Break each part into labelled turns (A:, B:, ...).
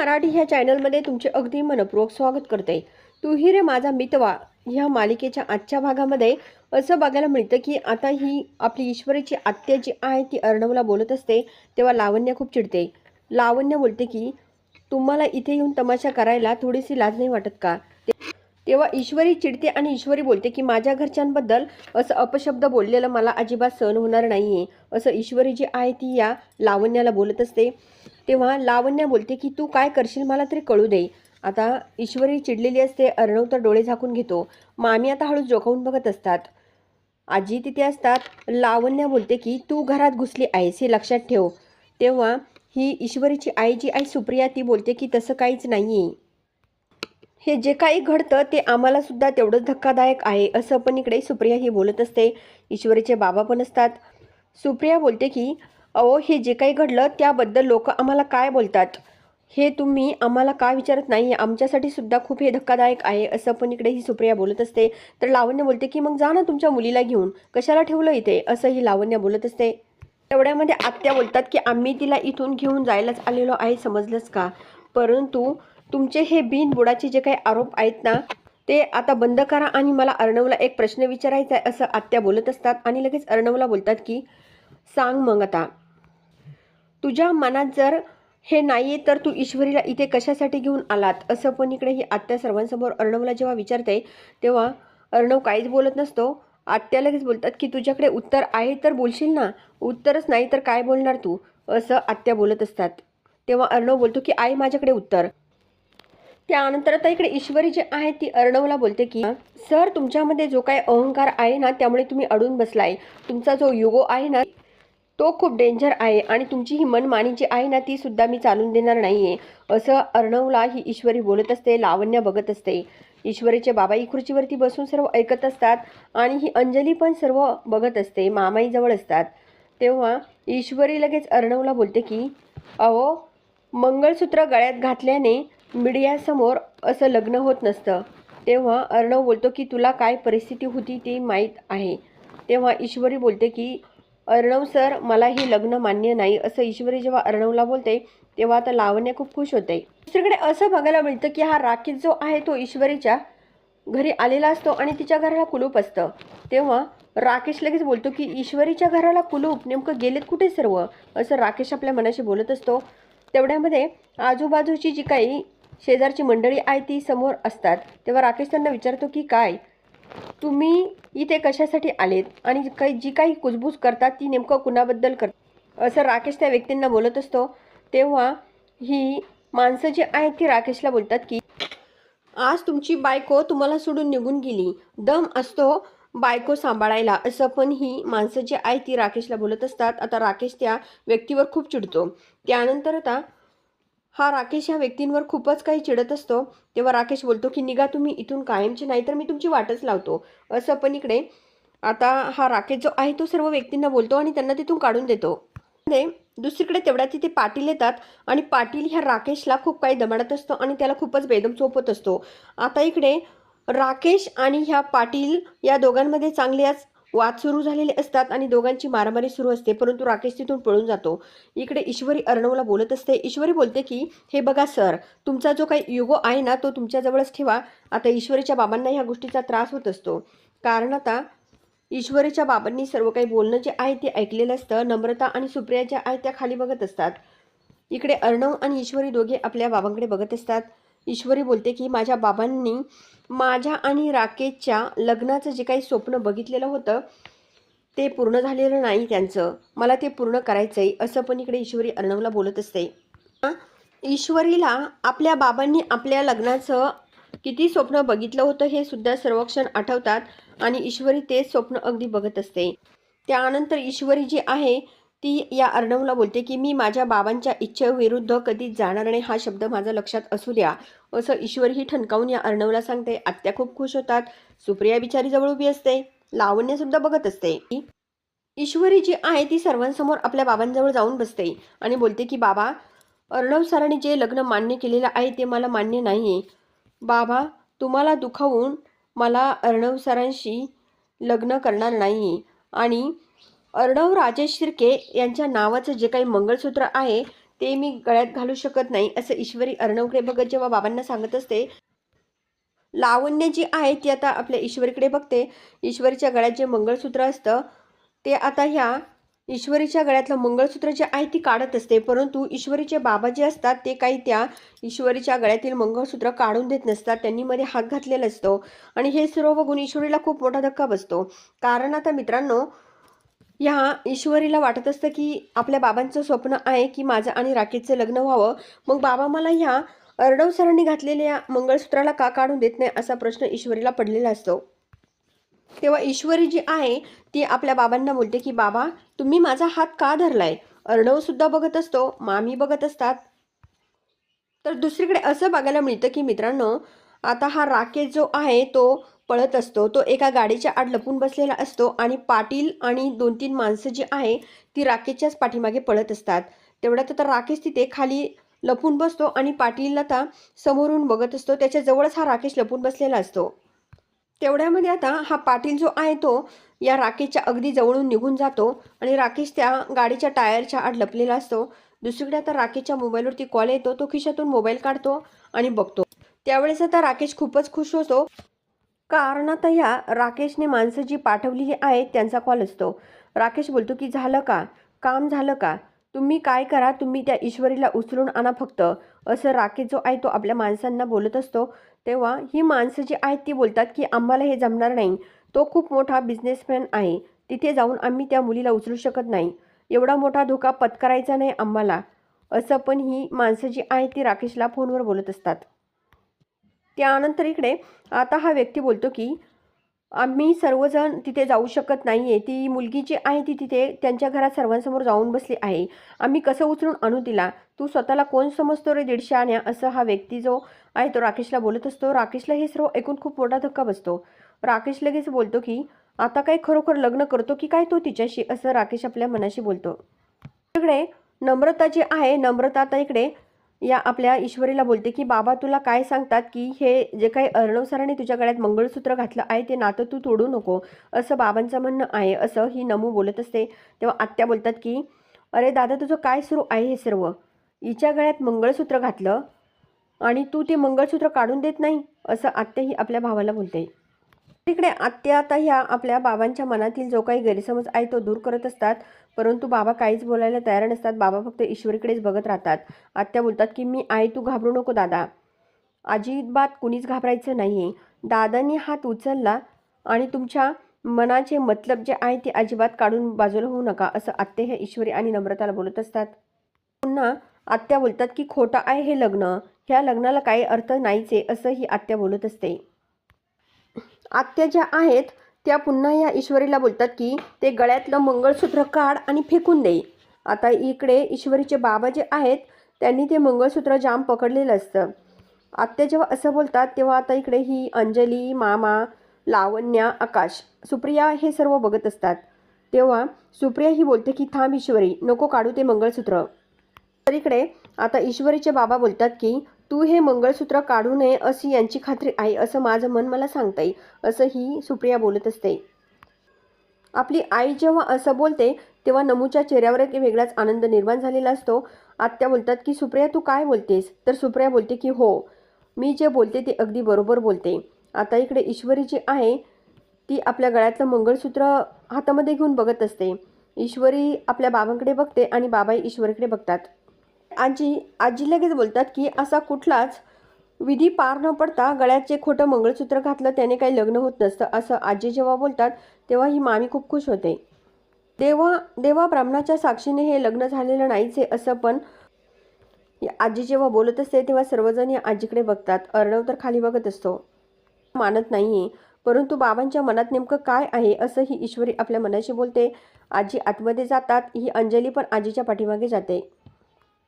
A: मराठी ह्या चॅनलमध्ये तुमचे अगदी मनपूर्वक स्वागत करते. तू ही रे माझा मितवा ह्या मालिकेच्या आजच्या भागामध्ये असं बघायला मिळतं की आता ही आपली ईश्वरीची आत्या जी आहे ती अर्णवला बोलत असते तेव्हा लावण्य खूप चिडते. लावण्य बोलते की तुम्हाला इथे येऊन तमाशा करायला थोडीशी लाज नाही वाटत का? तेव्हा ईश्वरी चिडते आणि ईश्वरी बोलते की माझ्या घरच्यांबद्दल असं अपशब्द बोललेलं मला अजिबात सहन होणार नाही आहे असं ईश्वरी जी आहे ती या लावण्याला बोलत असते. तेव्हा लावण्या बोलते की तू काय करशील मला तरी कळू दे. आता ईश्वरी चिडलेली असते अर्णव तर डोळे झाकून घेतो. मामी आता हळूच जोखावून बघत असतात. आजी तिथे असतात. लावण्या बोलते की तू घरात घुसली आहेस हे लक्षात ठेव. तेव्हा ही ईश्वरीची आई जी आई सुप्रिया ती बोलते की तसं काहीच नाही आहे हे जे काही घडतं ते आम्हाला सुद्धा तेवढंच धक्कादायक आहे. असं पण इकडे सुप्रिया ही बोलत असते. ईश्वरीचे बाबा पण असतात. सुप्रिया बोलते की अहो हे जे काही घडलं त्याबद्दल लोक आम्हाला काय बोलतात? हे तुम्ही आम्हाला का विचारत नाही आमच्यासाठी सुद्धा खूप हे धक्कादायक आहे असं पण इकडे ही सुप्रिया बोलत असते. तर लावण्य बोलते की मग जा ना तुमच्या मुलीला घेऊन. कशाला ठेवलं इथे? असं ही लावण्य बोलत असते. तेवढ्यामध्ये आत्या बोलतात की आम्ही तिला इथून घेऊन जायलाच आलेलो आहे समजलंच का? परंतु तुमचे हे बिनबुडाचे जे काही आरोप आहेत ना ते आता बंद करा आणि मला अर्णवला एक प्रश्न विचारायचा आहे असं आत्या बोलत असतात. आणि लगेच अर्णवला बोलतात की सांग मग आता. तुझ्या मनात जर हे नाहीये तर तू ईश्वरीला इथे कशासाठी घेऊन आलात? असं पण इकडे ही आत्या सर्वांसमोर अर्णवला जेव्हा विचारते तेव्हा अर्णव काहीच बोलत नसतो. आत्या लगेच बोलतात की तुझ्याकडे उत्तर आहे तर बोलशील ना? उत्तरच नाही तर काय बोलणार तू? असं आत्या बोलत असतात. तेव्हा अर्णव बोलतो की आई माझ्याकडे उत्तर. त्यानंतर आता इकडे ईश्वरी जी आहे ती अर्णवला बोलते की सर तुमच्यामध्ये जो काही अहंकार आहे ना त्यामुळे तुम्ही अडून बसलाय. तुमचा जो युगो आहे ना तो खूप डेंजर आहे आणि तुमची ही मनमानी जी आहे ना ती सुद्धा मी चालून देणार नाही आहे असं अर्णवला ही ईश्वरी बोलत असते लावण्य बघत असते. ईश्वरीचे बाबा ही खुर्चीवरती बसून सर्व ऐकत असतात आणि ही अंजली पण सर्व बघत असते मामाईजवळ असतात. तेव्हा ईश्वरी लगेच अर्णवला बोलते की अहो मंगळसूत्र गळ्यात घातल्याने मीडियासमोर असं लग्न होत नसतं. तेव्हा अर्णव बोलतो की तुला काय परिस्थिती होती ती माहीत आहे. तेव्हा ईश्वरी बोलते की अर्णव सर मला हे लग्न मान्य नाही असं ईश्वरी जेव्हा अर्णवला बोलते तेव्हा आता लावण्य खूप खुश होते. दुसरीकडे असं बघायला मिळतं की हा राकेश जो आहे तो ईश्वरीच्या घरी आलेला असतो आणि तिच्या घराला कुलूप असतं. तेव्हा राकेश लगेच बोलतो की ईश्वरीच्या घराला कुलूप नेमकं गेलेत कुठे सर्व? असं राकेश आपल्या मनाशी बोलत असतो. तेवढ्यामध्ये आजूबाजूची जी काही शेजारची मंडळी आहे ती समोर असतात. तेव्हा राकेश त्यांना विचारतो की काय? तुम्ही इथे कशासाठी आलेत? आणि काही जी काही कुजबूज करतात ती नेमकं कुणाबद्दल कर असं राकेश त्या व्यक्तींना बोलत असतो. तेव्हा ही माणसं जी आहेत ती राकेशला बोलतात की आज तुमची बायको तुम्हाला सोडून निघून गेली. दम असतो बायको सांभाळायला. असं पण ही माणसं जी आहे ती राकेशला बोलत असतात. आता राकेश त्या व्यक्तीवर खूप चिडतो. त्यानंतर आता हा राकेश ह्या व्यक्तींवर खूपच काही चिडत असतो. तेव्हा राकेश बोलतो की निघा तुम्ही इथून कायमचे नाही तर मी तुमची वाटच लावतो. असं पण इकडे आता हा राकेश जो आहे तो सर्व व्यक्तींना बोलतो आणि त्यांना तिथून काढून देतो. दुसरीकडे तेवढ्या तिथे पाटील येतात आणि पाटील ह्या राकेशला खूप काही दमाडत असतो आणि त्याला खूपच बेदम चोपत असतो. आता इकडे राकेश आणि ह्या पाटील या दोघांमध्ये चांगल्याच वाद सुरू झालेले असतात आणि दोघांची मारामारी सुरू असते परंतु राकेश तिथून पळून जातो. इकडे ईश्वरी अर्णवला बोलत असते ईश्वरी बोलते की हे बघा सर तुमचा जो काही युगो आहे ना तो तुमच्याजवळच ठेवा. आता ईश्वरीच्या बाबांना ह्या गोष्टीचा त्रास होत असतो. कारण आता ईश्वरीच्या बाबांनी सर्व काही बोलणं जे आहे ते ऐकलेलं असतं. नम्रता आणि सुप्रिया ज्या आहेत त्या खाली बघत असतात. इकडे अर्णव आणि ईश्वरी दोघे आपल्या बाबांकडे बघत असतात. ईश्वरी बोलते की माझ्या बाबांनी माझ्या आणि राकेशच्या लग्नाचं जे काही स्वप्न बघितलेलं होतं ते पूर्ण झालेलं नाही त्यांचं. मला ते पूर्ण करायचं आहे असं पण इकडे ईश्वरी अर्णवला बोलत असते. ईश्वरीला आपल्या बाबांनी आपल्या लग्नाचं किती स्वप्न बघितलं होतं हे सुद्धा सर्वक्षण आठवतात आणि ईश्वरी ते स्वप्न अगदी बघत असते. त्यानंतर ईश्वरी जी आहे ती या अर्णवला बोलते की मी माझ्या बाबांच्या इच्छेविरुद्ध कधीच जाणार नाही हा शब्द माझा लक्षात असू द्या. असं ईश्वरही ही ठणकावून या अर्णवला सांगते. आत्या खूप खुश होतात. सुप्रिया बिचारी जवळ उभी असते. लावण्यसुद्धा बघत असते. ईश्वरी जी आहे ती सर्वांसमोर आपल्या बाबांजवळ जाऊन बसते आणि बोलते की बाबा अर्णव सरांनी जे लग्न मान्य केलेलं आहे ते मला मान्य नाही आहे बाबा तुम्हाला दुखावून मला अर्णव सरांशी लग्न करणार नाही आणि अर्णव राजेश शिर्के यांच्या नावाचं जे काही मंगळसूत्र आहे ते मी गळ्यात घालू शकत नाही असं ईश्वरी अर्णवकडे बघत जेव्हा बाबांना सांगत असते लावण्य जी आहे ती आता आपल्या ईश्वरीकडे बघते. ईश्वरीच्या गळ्यात जे मंगळसूत्र असतं ते आता ह्या ईश्वरीच्या गळ्यातलं मंगळसूत्र जे आहे ती काढत असते. परंतु ईश्वरीचे बाबा जे असतात ते काही त्या ईश्वरीच्या गळ्यातील मंगळसूत्र काढून देत नसतात. त्यांनी मध्ये हात घातलेला असतो. आणि हे सर्व बघून ईश्वरीला खूप मोठा धक्का बसतो. कारण आता मित्रांनो ह्या ईश्वरीला वाटत असतं की आपल्या बाबांचं स्वप्न आहे की माझं आणि राकेशचं लग्न व्हावं. मग बाबा मला ह्या अर्णव सरांनी घातलेल्या मंगळसूत्राला का काढून देत नाही असा प्रश्न ईश्वरीला पडलेला असतो. तेव्हा ईश्वरी जी आहे ती आपल्या बाबांना बोलते की बाबा तुम्ही माझा हात का धरलाय? अर्णवसुद्धा बघत असतो मामी बघत असतात. तर दुसरीकडे असं बघायला मिळतं की मित्रांनो आता हा राकेश जो आहे तो पळत असतो. तो एका गाडीच्या आड लपून बसलेला असतो आणि पाटील आणि दोन तीन माणसं जी आहे ती राकेशच्याच पाठीमागे पळत असतात. तेवढ्यात आता राकेश तिथे खाली लपून बसतो आणि पाटील आता समोरून बघत असतो. त्याच्याजवळच हा राकेश लपून बसलेला असतो. तेवढ्यामध्ये आता हा पाटील जो आहे तो या राकेशच्या अगदी जवळून निघून जातो आणि राकेश त्या गाडीच्या टायरच्या आड लपलेला असतो. दुसरीकडे आता राकेशच्या मोबाईलवरती कॉल येतो. तो खिशातून मोबाईल काढतो आणि बघतो. त्यावेळेस आता राकेश खूपच खुश होतो. कारण ह्या राकेशने माणसं जी पाठवलेली आहेत त्यांचा कॉल असतो. राकेश बोलतो की झालं का? काम झालं का? तुम्ही काय करा? तुम्ही त्या ईश्वरीला उचलून आणा फक्त. असं राकेश जो आहे तो आपल्या माणसांना बोलत असतो. तेव्हा ही माणसं जी आहेत ती बोलतात की आम्हाला हे जमणार नाही. तो खूप मोठा बिझनेसमॅन आहे. तिथे जाऊन आम्ही त्या मुलीला उचलू शकत नाही. एवढा मोठा धोका पत्करायचा नाही आम्हाला. असं पण ही माणसं जी आहेत ती राकेशला फोनवर बोलत असतात. त्यानंतर इकडे आता हा व्यक्ती बोलतो की आम्ही सर्वजण तिथे जाऊ शकत नाही आहे ती मुलगी जी आहे ती तिथे त्यांच्या घरात सर्वांसमोर जाऊन बसली आहे. आम्ही कसं उचलून आणू तिला? तू स्वतःला कोण समजतो रे दीडशे आण्या असं हा व्यक्ती जो आहे तो राकेशला बोलत असतो. राकेशला हे सर्व ऐकून खूप मोठा धक्का बसतो. राकेश लगेच बोलतो की आता काय खरोखर लग्न करतो की काय तो तिच्याशी? असं राकेश आपल्या मनाशी बोलतो. इकडे नम्रता जी आहे नम्रता आता इकडे या आपल्या ईश्वरीला बोलते की बाबा तुला काय सांगतात की हे जे काही अर्णवसराने तुझ्या गळ्यात मंगळसूत्र घातलं आहे ते नातं तू तोडू नको. असं बाबांचं म्हणणं आहे. असं ही नमू बोलत असते. तेव्हा आत्या बोलतात की अरे दादा तुझं काय सुरू आहे हे सर्व? हिच्या गळ्यात मंगळसूत्र घातलं आणि तू ते मंगळसूत्र काढून देत नाही? असं आत्या ही आपल्या भावाला बोलते. तिकडे आत्या आता ह्या आपल्या बाबांच्या मनातील जो काही गैरसमज आहे तो दूर करत असतात. परंतु बाबा काहीच बोलायला तयार नसतात. बाबा फक्त ईश्वरीकडेच बघत राहतात. आत्या बोलतात की मी आहे तू घाबरू नको दादा. अजिबात कुणीच घाबरायचं नाही आहे दादांनी हात उचलला आणि तुमच्या मनाचे मतलब जे आहे ते अजिबात काढून बाजूला होऊ नका असं आत्या हे ईश्वरी आणि नम्रताला बोलत असतात. पुन्हा आत्या बोलतात की खोटं आहे हे लग्न. ह्या लग्नाला काही अर्थ नाहीच आहे असं ही आत्या बोलत असते. आत्या ज्या आहेत त्या पुन्हा या ईश्वरीला बोलतात की ते गळ्यातलं मंगळसूत्र काढ आणि फेकून दे. आता इकडे ईश्वरीचे बाबा जे आहेत त्यांनी ते मंगळसूत्र जाम पकडलेलं असतं. आत्या जेव्हा असं बोलतात तेव्हा आता इकडे ही अंजली मामा लावण्या आकाश सुप्रिया हे सर्व बघत असतात. तेव्हा सुप्रिया ही बोलते की थांब ईश्वरी नको काढू ते मंगळसूत्र. तर इकडे आता ईश्वरीचे बाबा बोलतात की तू हे मंगळसूत्र काढू नये अशी यांची खात्री आहे असं माझं मन मला सांगता येईल असं ही सुप्रिया बोलत असते. आपली आई जेव्हा असं बोलते तेव्हा नमूच्या चेहऱ्यावर एक वेगळाच आनंद निर्माण झालेला असतो. आत्या बोलतात की सुप्रिया तू काय बोलतेस? तर सुप्रिया बोलते की हो मी जे बोलते ते अगदी बरोबर बोलते. आता इकडे ईश्वरी जी आहे ती आपल्या गळ्यातलं मंगळसूत्र हातामध्ये घेऊन बघत असते. ईश्वरी आपल्या बाबांकडे बघते आणि बाबाही ईश्वरीकडे बघतात. आजी आजी लगेच बोलतात की असा कुठलाच विधी पार न पडता गळ्याचे खोटं मंगळसूत्र घातलं त्याने काही लग्न होत नसतं असं आजी जेव्हा बोलतात तेव्हा ही मामी खूप खुश होते. देवा देवा ब्राह्मणाच्या साक्षीने हे लग्न झालेलं नाहीच आहे असं पण आजी जेव्हा बोलत असते तेव्हा सर्वजण या आजीकडे बघतात. अर्णव तर खाली बघत असतो. मानत नाही आहे परंतु बाबांच्या मनात नेमकं काय आहे असं ही ईश्वरी आपल्या मनाशी बोलते. आजी आतमध्ये जातात ही अंजली पण आजीच्या पाठीमागे जाते.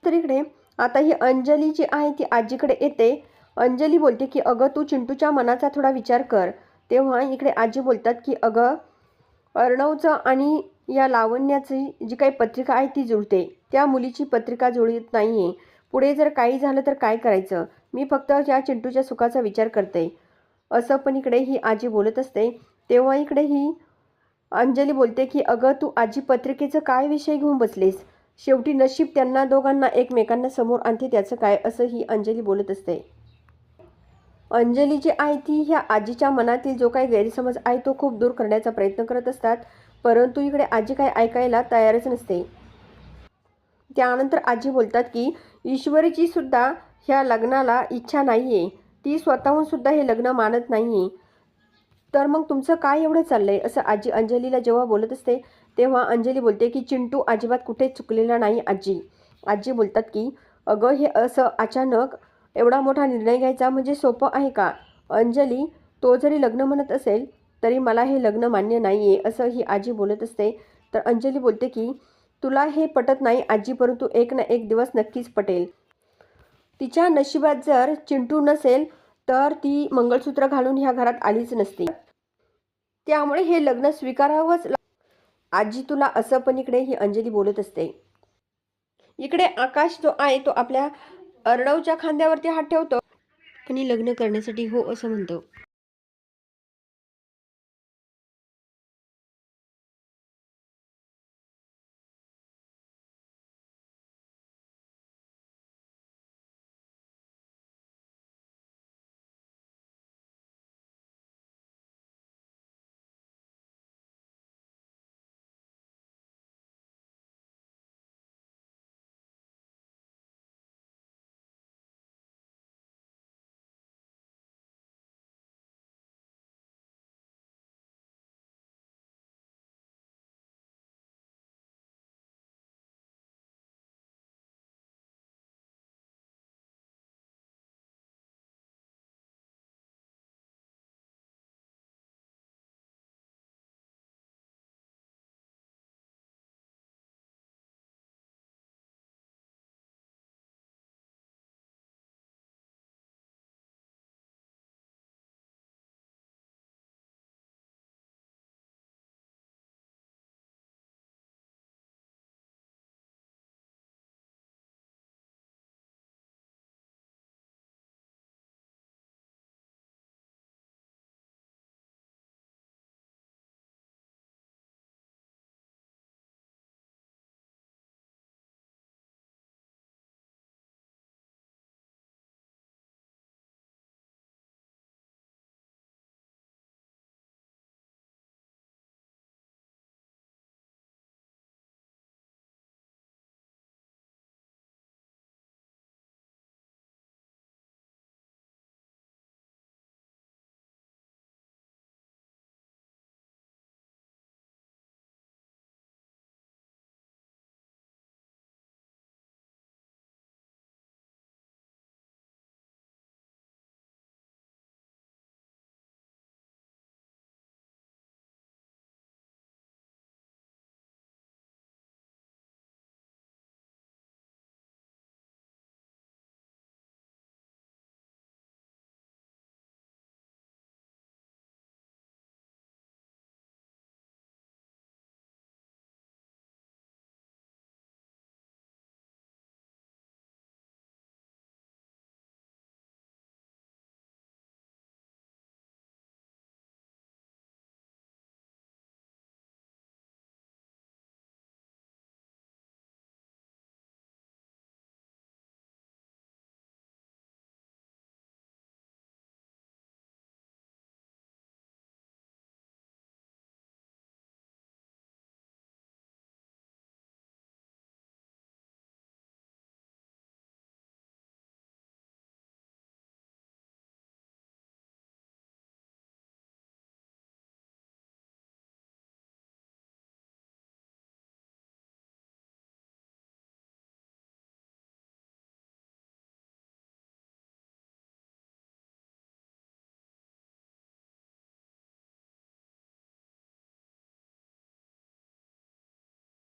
A: तर इकडे आता ही अंजली जी आहे ती आजीकडे येते. अंजली बोलते की अगं तू चिंटूच्या मनाचा थोडा विचार कर. तेव्हा इकडे आजी बोलतात की अगं अर्णवचं आणि या लावण्याची जी काही पत्रिका आहे ती जुळते. त्या मुलीची पत्रिका जुळत नाही आहे पुढे जर काही झालं तर काय करायचं? मी फक्त या चिंटूच्या सुखाचा विचार करते. असं पण इकडे ही आजी बोलत असते. तेव्हा इकडे ही अंजली बोलते की अगं तू आजी पत्रिकेचं काय विषय घेऊन बसलेस? शेवटी नशीब त्यांना दोघांना एकमेकांना समोर आणते त्याचं काय असं ही अंजली बोलत असते. अंजली जी आहे ती ह्या आजीच्या मनातील जो काही गैरसमज आहे तो खूप दूर करण्याचा प्रयत्न करत असतात. परंतु इकडे आजी काय ऐकायला तयारच नसते. त्यानंतर आजी बोलतात की ईश्वरीची सुद्धा ह्या लग्नाला इच्छा नाही आहे ती स्वतःहून सुद्धा हे लग्न मानत नाही आहे तर मग तुमचं काय एवढं चाललंय? असं आजी अंजलीला जेव्हा बोलत असते तेव्हा अंजली बोलते की चिंटू अजिबात कुठे चुकलेला नाही आजी. आजी बोलतात की अगं हे असं अचानक एवढा मोठा निर्णय घ्यायचा म्हणजे सोपं आहे का? अंजली तो जरी लग्न म्हणत असेल तरी मला हे लग्न मान्य नाही आहे असं ही आजी बोलत असते. तर अंजली बोलते की तुला हे पटत नाही आजी परंतु एक ना एक दिवस नक्कीच पटेल. तिच्या नशिबात जर चिंटू नसेल तर ती मंगळसूत्र घालून ह्या घरात आलीच नसती. त्यामुळे हे लग्न स्वीकारावंच आजी तुला असं पण इकडे ही अंजली बोलत असते. इकडे आकाश जो आहे तो आपल्या अर्णवच्या खांद्यावरती हात ठेवतो. आणि लग्न करण्यासाठी हो असं म्हणतो.